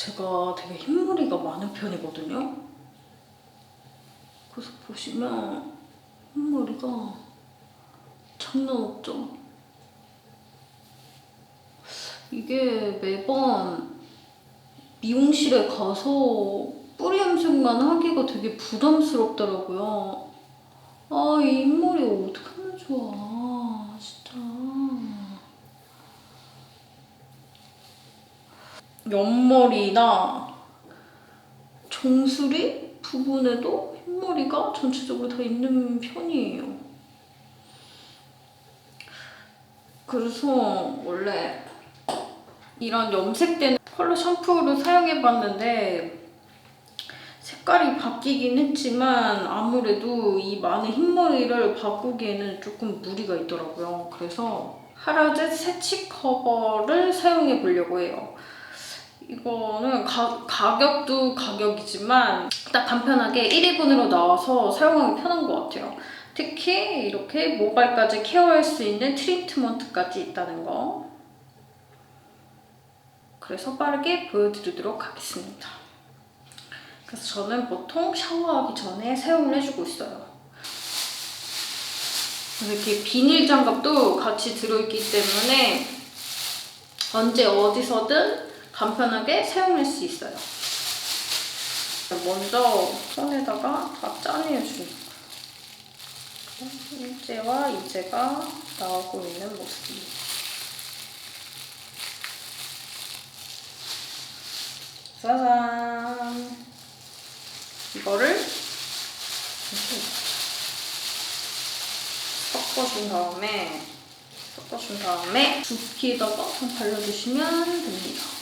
제가 되게 흰머리가 많은 편이거든요. 그래서 보시면 흰머리가 장난 없죠? 이게 매번 미용실에 가서 뿌리 염색만 하기가 되게 부담스럽더라고요. 아, 이 흰머리 어떡하면 좋아. 진짜. 옆머리나 정수리 부분에도 흰머리가 전체적으로 다 있는 편이에요. 그래서 원래 이런 염색된 컬러 샴푸를 사용해봤는데 색깔이 바뀌긴 했지만 아무래도 이 많은 흰머리를 바꾸기에는 조금 무리가 있더라고요. 그래서 하라제 세치 커버를 사용해 보려고 해요. 이거는 가, 가격도 가격이지만 딱 간편하게 1인분으로 나와서 사용하기 편한 것 같아요. 특히 이렇게 모발까지 케어할 수 있는 트리트먼트까지 있다는 거. 그래서 빠르게 보여드리도록 하겠습니다. 그래서 저는 보통 샤워하기 전에 사용을 해주고 있어요. 이렇게 비닐 장갑도 같이 들어있기 때문에 언제 어디서든 간편하게 사용할 수 있어요. 먼저 손에다가 다 짜내주는 거예요. 일제와 이제가 나오고 있는 모습입니다. 짜잔! 이거를 섞어준 다음에 섞어준 다음에 두피에다가 좀 발라주시면 됩니다.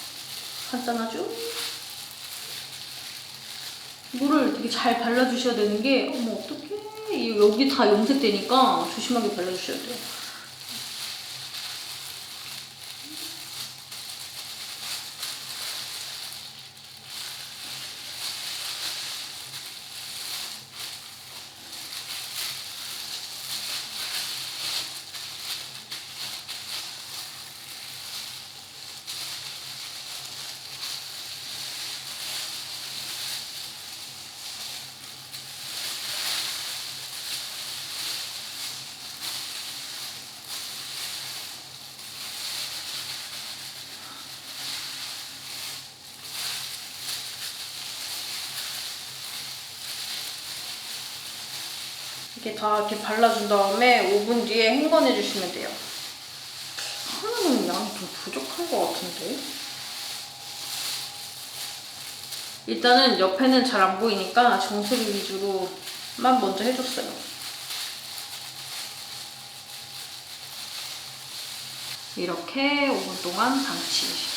간단하죠? 이거를 되게 잘 발라주셔야 되는 게 어머 어떡해 여기 다 염색되니까 조심하게 발라주셔야 돼요. 이렇게 다 이렇게 발라준 다음에 5분 뒤에 헹궈내 주시면 돼요. 하나는 양이 좀 부족한 것 같은데? 일단은 옆에는 잘 안 보이니까 정수리 위주로만 먼저 해줬어요. 이렇게 5분 동안 방치.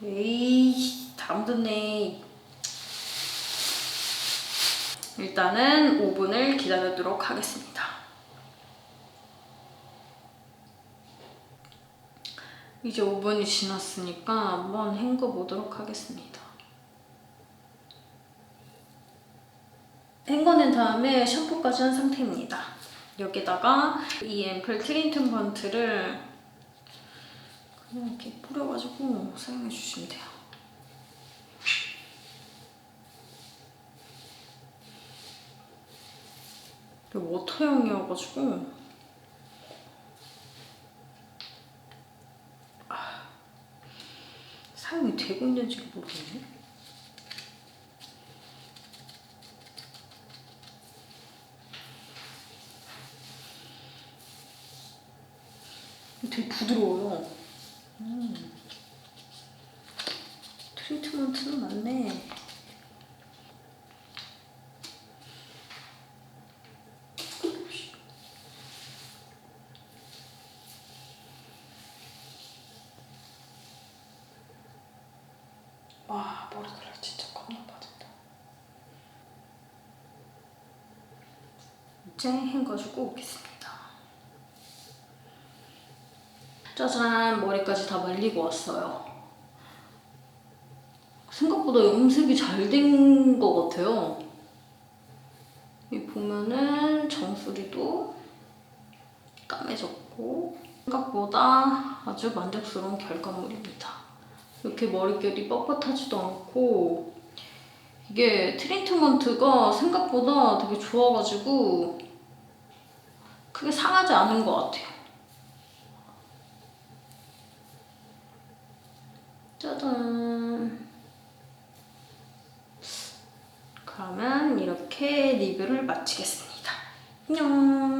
에이, 다 묻었네. 일단은 5분을 기다리도록 하겠습니다. 이제 5분이 지났으니까 한번 헹궈 보도록 하겠습니다. 헹궈낸 다음에 샴푸까지 한 상태입니다. 여기다가 이 앰플 트리트먼트를 그냥 이렇게 뿌려가지고 사용해 주시면 돼요. 이게 워터형이어가지고 아, 사용이 되고 있는지 모르겠네. 되게 부드러워요. 음. 트리트먼트는 맞네. 와 머리카락 진짜 겁나 빠진다. 이제 헹궈주고 오겠습니다. 짜잔 머리까지 다 말리고 왔어요. 생각보다 염색이 잘 된 것 같아요. 이 보면은 정수리도 까매졌고 생각보다 아주 만족스러운 결과물입니다. 이렇게 머릿결이 뻣뻣하지도 않고 이게 트리트먼트가 생각보다 되게 좋아가지고 크게 상하지 않은 것 같아요. 짜잔. 그러면 이렇게 리뷰를 마치겠습니다. 안녕.